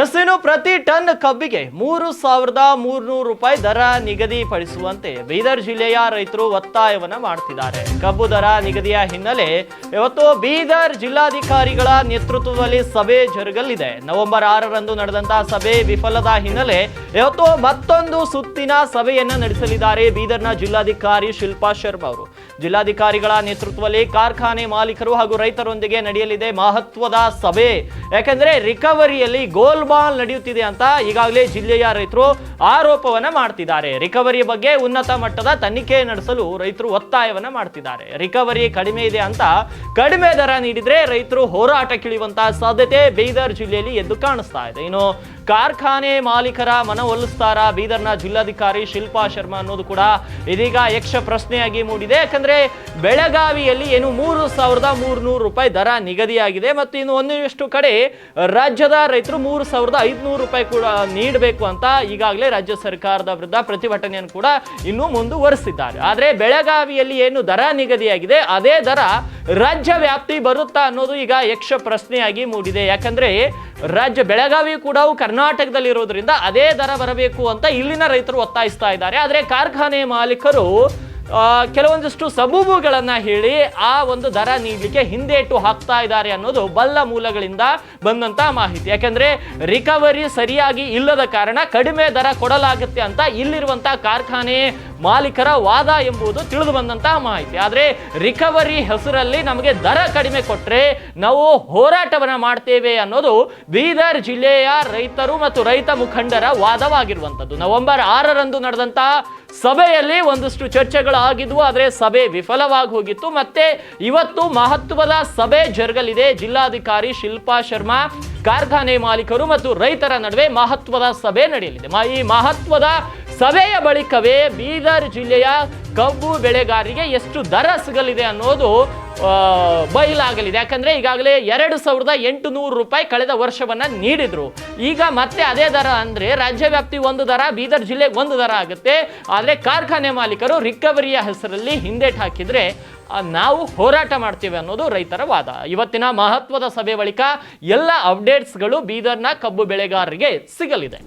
S ಇನ್ನು ಪ್ರತಿ ton ಕಬ್ಬಿಗೆ ಮೂರು ಸಾವಿರದ ಮೂರ್ನೂರು ರೂಪಾಯಿ ದರ ನಿಗದಿಪಡಿಸುವಂತೆ ಬೀದರ್ ಜಿಲ್ಲೆಯ ರೈತರು ಒತ್ತಾಯವನ್ನ ಮಾಡ್ತಿದ್ದಾರೆ. ಕಬ್ಬು ದರ ನಿಗದಿಯ ಹಿನ್ನೆಲೆ ಇವತ್ತು ಬೀದರ್ ಜಿಲ್ಲಾಧಿಕಾರಿಗಳ ನೇತೃತ್ವದಲ್ಲಿ ಸಭೆ ಜರುಗಲಿದೆ. ನವೆಂಬರ್ ಆರರಂದು ನಡೆದಂತಹ ಸಭೆ ವಿಫಲದ ಹಿನ್ನೆಲೆ ಇವತ್ತು ಮತ್ತೊಂದು ಸುತ್ತಿನ ಸಭೆಯನ್ನು ನಡೆಸಲಿದ್ದಾರೆ ಬೀದರ್ನ ಜಿಲ್ಲಾಧಿಕಾರಿ ಶಿಲ್ಪಾ ಶರ್ಮಾ ಅವರು. ಜಿಲ್ಲಾಧಿಕಾರಿಗಳ ನೇತೃತ್ವದಲ್ಲಿ ಕಾರ್ಖಾನೆ ಮಾಲೀಕರು ಹಾಗೂ ರೈತರೊಂದಿಗೆ ನಡೆಯಲಿದೆ ಮಹತ್ವದ ಸಭೆ. ಯಾಕೆಂದ್ರೆ ರಿಕವರಿಯಲ್ಲಿ ಗೋಲ್ಮಾಲ್ ನಡೆಯುತ್ತಿದೆ ಅಂತ ಈಗಾಗಲೇ ಜಿಲ್ಲೆಯ ರೈತರು ಆರೋಪವನ್ನ ಮಾಡ್ತಿದ್ದಾರೆ. ರಿಕವರಿ ಬಗ್ಗೆ ಉನ್ನತ ಮಟ್ಟದ ತನಿಖೆ ನಡೆಸಲು ರೈತರು ಒತ್ತಾಯವನ್ನ ಮಾಡ್ತಿದ್ದಾರೆ. ರಿಕವರಿ ಕಡಿಮೆ ಇದೆ ಅಂತ ಕಡಿಮೆ ದರ ನೀಡಿದ್ರೆ ರೈತರು ಹೋರಾಟಕ್ಕಿಳಿಯುವಂತಹ ಸಾಧ್ಯತೆ ಬೀದರ್ ಜಿಲ್ಲೆಯಲ್ಲಿ ಎದ್ದು ಕಾಣಿಸ್ತಾ ಇದೆ. ಇನ್ನು ಕಾರ್ಖಾನೆ ಮಾಲೀಕರ ಮನವೊಲಿಸ್ತಾರ? ಬೀದರ್ನ ಜಿಲ್ಲಾಧಿಕಾರಿ ಶಿಲ್ಪಾ ಶರ್ಮಾ ಅನ್ನೋದು ಕೂಡ ಇದೀಗ ಯಕ್ಷ ಪ್ರಶ್ನೆಯಾಗಿ ಮೂಡಿದೆ. ಯಾಕಂದ್ರೆ ಬೆಳಗಾವಿಯಲ್ಲಿ ಏನು ಮೂರು ಸಾವಿರದ ಮೂರ್ನೂರು ರೂಪಾಯಿ ದರ ನಿಗದಿಯಾಗಿದೆ ಮತ್ತು ಇನ್ನು ಒಂದಿಷ್ಟು ಕಡೆ ರಾಜ್ಯದ ರೈತರು ಮೂರು ಸಾವಿರದ ಐದುನೂರು ರೂಪಾಯಿ ಕೂಡ ನೀಡಬೇಕು ಅಂತ ಈಗಾಗಲೇ ರಾಜ್ಯ ಸರ್ಕಾರದ ವಿರುದ್ಧ ಪ್ರತಿಭಟನೆಯನ್ನು ಕೂಡ ಇನ್ನೂ ಮುಂದುವರೆಸಿದ್ದಾರೆ. ಆದರೆ ಬೆಳಗಾವಿಯಲ್ಲಿ ಏನು ದರ ನಿಗದಿಯಾಗಿದೆ, ಅದೇ ದರ ರಾಜ್ಯ ವ್ಯಾಪ್ತಿ ಬರುತ್ತಾ ಅನ್ನೋದು ಈಗ ಯಕ್ಷ ಪ್ರಶ್ನೆಯಾಗಿ ಮೂಡಿದೆ. ಯಾಕಂದ್ರೆ ರಾಜ್ಯ ಬೆಳಗಾವಿ ಕೂಡ ಕರ್ನಾಟಕದಲ್ಲಿರೋದ್ರಿಂದ ಅದೇ ದರ ಬರಬೇಕು ಅಂತ ಇಲ್ಲಿನ ರೈತರು ಒತ್ತಾಯಿಸ್ತಾ ಇದ್ದಾರೆ. ಆದರೆ ಕಾರ್ಖಾನೆ ಮಾಲೀಕರು ಕೆಲವೊಂದಿಷ್ಟು ಸಬೂಬುಗಳನ್ನು ಹೇಳಿ ಆ ಒಂದು ದರ ನೀಡಲಿಕ್ಕೆ ಹಿಂದೇಟು ಹಾಕ್ತಾ ಇದ್ದಾರೆ ಅನ್ನೋದು ಬಲ್ಲ ಮೂಲಗಳಿಂದ ಬಂದಂತ ಮಾಹಿತಿ. ಯಾಕೆಂದರೆ ರಿಕವರಿ ಸರಿಯಾಗಿ ಇಲ್ಲದ ಕಾರಣ ಕಡಿಮೆ ದರ ಕೊಡಲಾಗುತ್ತೆ ಅಂತ ಇಲ್ಲಿರುವಂಥ ಕಾರ್ಖಾನೆ ಮಾಲೀಕರ ವಾದ ಎಂಬುದು ತಿಳಿದು ಬಂದಂತಹ ಮಾಹಿತಿ. ಆದರೆ ರಿಕವರಿ ಹೆಸರಲ್ಲಿ ನಮಗೆ ದರ ಕಡಿಮೆ ಕೊಟ್ಟರೆ ನಾವು ಹೋರಾಟವನ್ನು ಮಾಡ್ತೇವೆ ಅನ್ನೋದು ಬೀದರ್ ಜಿಲ್ಲೆಯ ರೈತರು ಮತ್ತು ರೈತ ಮುಖಂಡರ ವಾದವಾಗಿರುವಂಥದ್ದು. ನವೆಂಬರ್ ಆರರಂದು ನಡೆದಂತಹ ಸಭೆಯಲ್ಲಿ ಒಂದಷ್ಟು ಚರ್ಚೆಗಳು ಆಗಿದ್ವು ಆದರೆ ಸಭೆ ವಿಫಲವಾಗಿ ಹೋಗಿತ್ತು. ಮತ್ತೆ ಇವತ್ತು ಮಹತ್ವದ ಸಭೆ ಜರುಗಲಿದೆ. ಜಿಲ್ಲಾಧಿಕಾರಿ ಶಿಲ್ಪಾ ಶರ್ಮಾ, ಕಾರ್ಖಾನೆ ಮಾಲೀಕರು ಮತ್ತು ರೈತರ ನಡುವೆ ಮಹತ್ವದ ಸಭೆ ನಡೆಯಲಿದೆ. ಈ ಮಹತ್ವದ ಸಭೆಯ ಬಳಿಕವೇ ಬೀದರ್ ಜಿಲ್ಲೆಯ ಕಬ್ಬು ಬೆಳೆಗಾರರಿಗೆ ಎಷ್ಟು ದರ ಸಿಗಲಿದೆ ಅನ್ನೋದು ಬಯಲಾಗಲಿದೆ. ಯಾಕಂದರೆ ಈಗಾಗಲೇ ಎರಡು ಸಾವಿರದ ಎಂಟು ನೂರು ರೂಪಾಯಿ ಕಳೆದ ವರ್ಷವನ್ನು ನೀಡಿದರು. ಈಗ ಮತ್ತೆ ಅದೇ ದರ ಅಂದರೆ ರಾಜ್ಯ ವ್ಯಾಪ್ತಿ ಒಂದು ದರ, ಬೀದರ್ ಜಿಲ್ಲೆಗೆ ಒಂದು ದರ ಆಗುತ್ತೆ. ಆದರೆ ಕಾರ್ಖಾನೆ ಮಾಲೀಕರು ರಿಕವರಿಯ ಹೆಸರಲ್ಲಿ ಹಿಂದೇಟು ಹಾಕಿದರೆ ನಾವು ಹೋರಾಟ ಮಾಡ್ತೀವಿ ಅನ್ನೋದು ರೈತರ ವಾದ. ಇವತ್ತಿನ ಮಹತ್ವದ ಸಭೆ ಬಳಿಕ ಎಲ್ಲ ಅಪ್ಡೇಟ್ಸ್ಗಳು ಬೀದರ್ನ ಕಬ್ಬು ಬೆಳೆಗಾರರಿಗೆ ಸಿಗಲಿದೆ.